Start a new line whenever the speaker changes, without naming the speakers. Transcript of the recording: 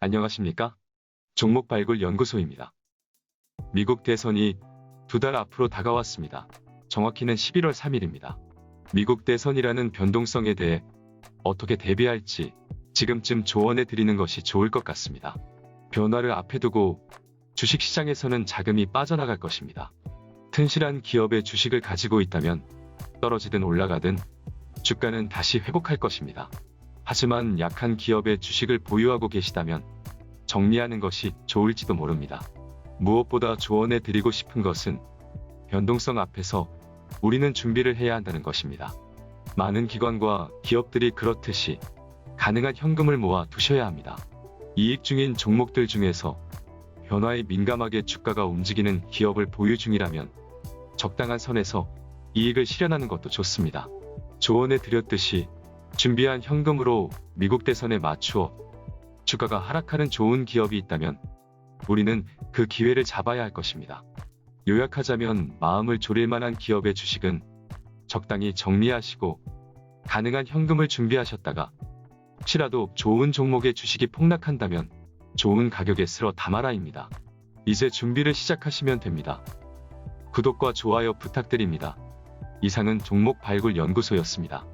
안녕하십니까? 종목 발굴 연구소입니다. 미국 대선이 두 달 앞으로 다가왔습니다. 정확히는 11월 3일입니다. 미국 대선이라는 변동성에 대해 어떻게 대비할지 지금쯤 조언해 드리는 것이 좋을 것 같습니다. 변화를 앞에 두고 주식시장에서는 자금이 빠져나갈 것입니다. 튼실한 기업의 주식을 가지고 있다면 떨어지든 올라가든 주가는 다시 회복할 것입니다. 하지만 약한 기업의 주식을 보유하고 계시다면 정리하는 것이 좋을지도 모릅니다. 무엇보다 조언해 드리고 싶은 것은 변동성 앞에서 우리는 준비를 해야 한다는 것입니다. 많은 기관과 기업들이 그렇듯이 가능한 현금을 모아 두셔야 합니다. 이익 중인 종목들 중에서 변화에 민감하게 주가가 움직이는 기업을 보유 중이라면 적당한 선에서 이익을 실현하는 것도 좋습니다. 조언해 드렸듯이 준비한 현금으로 미국 대선에 맞추어 주가가 하락하는 좋은 기업이 있다면 우리는 그 기회를 잡아야 할 것입니다. 요약하자면 마음을 졸일 만한 기업의 주식은 적당히 정리하시고 가능한 현금을 준비하셨다가 혹시라도 좋은 종목의 주식이 폭락한다면 좋은 가격에 쓸어 담아라입니다. 이제 준비를 시작하시면 됩니다. 구독과 좋아요 부탁드립니다. 이상은 종목 발굴 연구소였습니다.